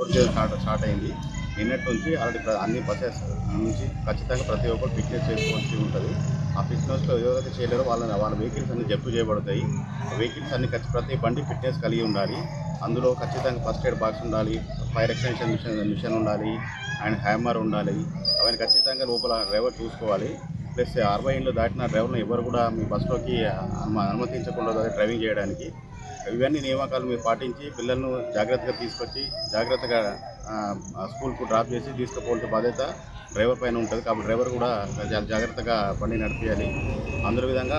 Road start start అయింది. నిన్నటి నుంచి ఆల్రెడీ అన్ని బస్సెస్ నుంచి ఖచ్చితంగా ప్రతి ఒక్కరు ఫిట్నెస్ చేసుకోవాల్సి ఉంటుంది. ఆ ఫిట్నెస్లో ఎవరైతే చేయలేరో వాళ్ళని వాళ్ళ వెహికల్స్ అన్ని జప్తు చేయబడతాయి. వెహికల్స్ అన్ని ఖచ్చిత ప్రతి బండి ఫిట్నెస్ కలిగి ఉండాలి. అందులో ఖచ్చితంగా ఫస్ట్ ఎయిడ్ బాక్స్ ఉండాలి ఫైర్ ఎక్స్టెన్షన్ మిషన్ మిషన్ ఉండాలి అండ్ హ్యామర్ ఉండాలి. అవన్నీ ఖచ్చితంగా లోపల డ్రైవర్ చూసుకోవాలి. ప్లస్ అరవై ఏళ్ళు దాటిన డ్రైవర్ని ఎవరు కూడా మీ బస్సులోకి అనుమతించకుండా డ్రైవింగ్ చేయడానికి ఇవన్నీ నియామకాలు మీరు పాటించి పిల్లలను జాగ్రత్తగా తీసుకొచ్చి జాగ్రత్తగా స్కూల్కు డ్రాప్ చేసి తీసుకుపోవాల్సిన బాధ్యత డ్రైవర్ పైన ఉంటుంది. కాబట్టి డ్రైవర్ కూడా చాలా జాగ్రత్తగా బండి నడిపించాలి అందులో విధంగా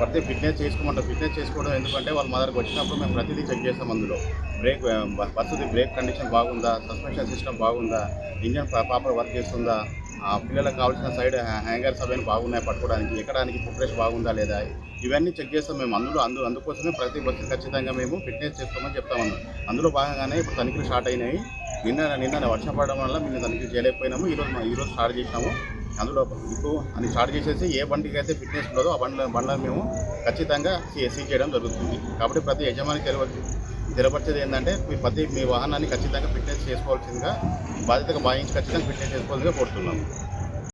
ప్రతి ఫిట్నెస్ చేసుకోమంటారు. ఫిట్నెస్ చేసుకోవడం ఎందుకంటే వాళ్ళ మదర్కి వచ్చినప్పుడు మేము ప్రతిదీ చెక్ చేస్తాం అందులో. బ్రేక్ బస్సుది బ్రేక్ కండిషన్ బాగుందా? సస్పెన్షన్ సిస్టమ్ బాగుందా? ఇంజన్ ప్రాపర్ వర్క్ చేస్తుందా? పిల్లలకు కావాల్సిన సైడ్ హ్యాంగర్స్ అవన్నీ బాగున్నాయి పట్టుకోవడానికి? ఎక్కడానికి ఫుట్రేస్ బాగుందా లేదా? ఇవన్నీ చెక్ చేస్తాం మేము అందులో అందు అందుకోసమే ప్రతి బస్సు ఖచ్చితంగా మేము ఫిట్నెస్ చేస్తామని చెప్తామన్నాం అందులో భాగంగానే ఇప్పుడు తనిఖీలు స్టార్ట్ అయినాయి. నిన్న నిన్న వర్షం పడడం వల్ల మేము తనిఖీలు చేయలేకపోయినాము. ఈరోజు ఈరోజు స్టార్ట్ చేసినాము. అందులో ఇప్పుడు అని స్టార్ట్ చేసేసి ఏ బండికి అయితే ఫిట్నెస్ ఉండదో ఆ బండ్ల బండ్లను మేము ఖచ్చితంగా సీ- చేయడం జరుగుతుంది. కాబట్టి ప్రతి యజమాని తెలవచ్చు తెలపరిచేది ఏంటంటే మీ ప్రతి మీ వాహనాన్ని ఖచ్చితంగా ఫిట్నెస్ చేసుకోవాల్సిందిగా బాధ్యతగా భావించి ఖచ్చితంగా ఫిట్నెస్ చేసుకోవాల్సిందిగా కోరుతున్నాము.